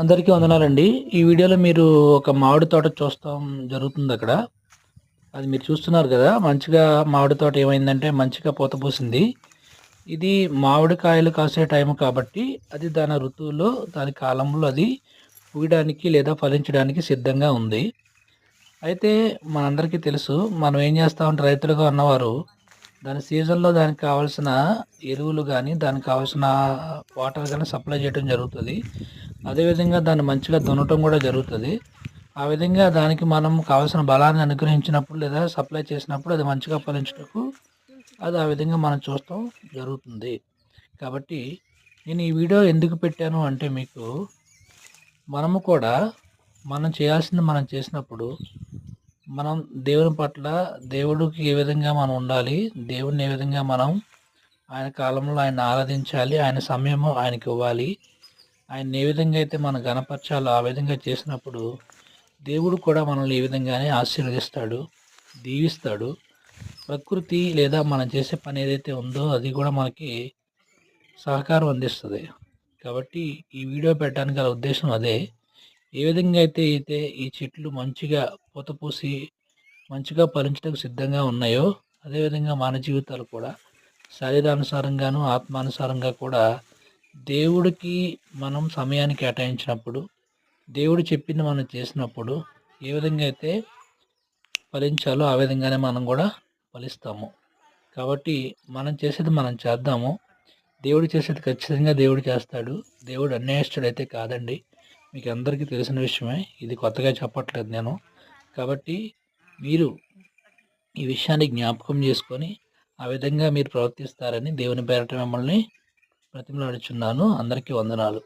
అందరికీ వందనాలండి. ఈ వీడియోలో మీరు ఒక మామిడి తోట చూస్తాం జరుగుతుంది అక్కడ. అది మీరు చూస్తున్నారు కదా మంచిగా మామిడి తోట ఏమైందంటే మంచిగా పూత పూసింది. ఇది మామిడికాయలు కాసే టైం కాబట్టి అది దాని ఋతువులో దాని కాలంలో అది పూయడానికి లేదా ఫలించడానికి సిద్ధంగా ఉంది. అయితే మనందరికీ తెలుసు మనం ఏం చేస్తామంటే రైతులుగా ఉన్నవారు దాని సీజన్లో దానికి కావాల్సిన ఎరువులు కానీ దానికి కావాల్సిన వాటర్ కానీ సప్లై చేయడం జరుగుతుంది. అదేవిధంగా దాన్ని మంచిగా దున్నటం కూడా జరుగుతుంది. ఆ విధంగా దానికి మనం కావాల్సిన బలాన్ని అనుగ్రహించినప్పుడు లేదా సప్లై చేసినప్పుడు అది మంచిగా ఫలించటకు అది ఆ విధంగా మనం చూస్తాం జరుగుతుంది. కాబట్టి నేను ఈ వీడియో ఎందుకు పెట్టాను అంటే మీకు మనము కూడా మనం చేయాల్సింది మనం చేసినప్పుడు మనం దేవుని పట్ల దేవుడికి ఏ విధంగా మనం ఉండాలి దేవుడిని ఏ విధంగా మనం ఆయన కాలంలో ఆయన ఆరాధించాలి ఆయన సమయము ఆయనకి ఇవ్వాలి ఆయన ఏ విధంగా అయితే మనం గణపరచాలో ఆ విధంగా చేసినప్పుడు దేవుడు కూడా మనల్ని ఈ విధంగానే ఆశీర్వదిస్తాడు దీవిస్తాడు. ప్రకృతి లేదా మనం చేసే పని ఏదైతే ఉందో అది కూడా మనకి సహకారం అందిస్తుంది. కాబట్టి ఈ వీడియో పెట్టడానికి గల ఉద్దేశం అదే. ఏ విధంగా అయితే అయితే ఈ చెట్లు మంచిగా పూత పూసి మంచిగా ఫలించడానికి సిద్ధంగా ఉన్నాయో అదేవిధంగా మన జీవితాలు కూడా శరీరానుసారంగాను ఆత్మానుసారంగా కూడా దేవుడికి మనం సమయాన్ని కేటాయించినప్పుడు దేవుడు చెప్పింది మనం చేసినప్పుడు ఏ విధంగా అయితే ఫలించాలో ఆ విధంగానే మనం కూడా ఫలిస్తాము. కాబట్టి మనం చేసేది మనం చేద్దాము. దేవుడు చేసేది ఖచ్చితంగా దేవుడు చేస్తాడు. దేవుడు అన్యాయస్తుడు అయితే కాదండి. మీకు అందరికీ తెలిసిన విషయమే. ఇది కొత్తగా చెప్పట్లేదు నేను. కాబట్టి మీరు ఈ విషయాన్ని జ్ఞాపకం చేసుకొని ఆ విధంగా మీరు ప్రవర్తిస్తారని దేవుని పేరట మిమ్మల్ని బ్రతిమలాడుచున్నాను అందరికీ వందనాలు.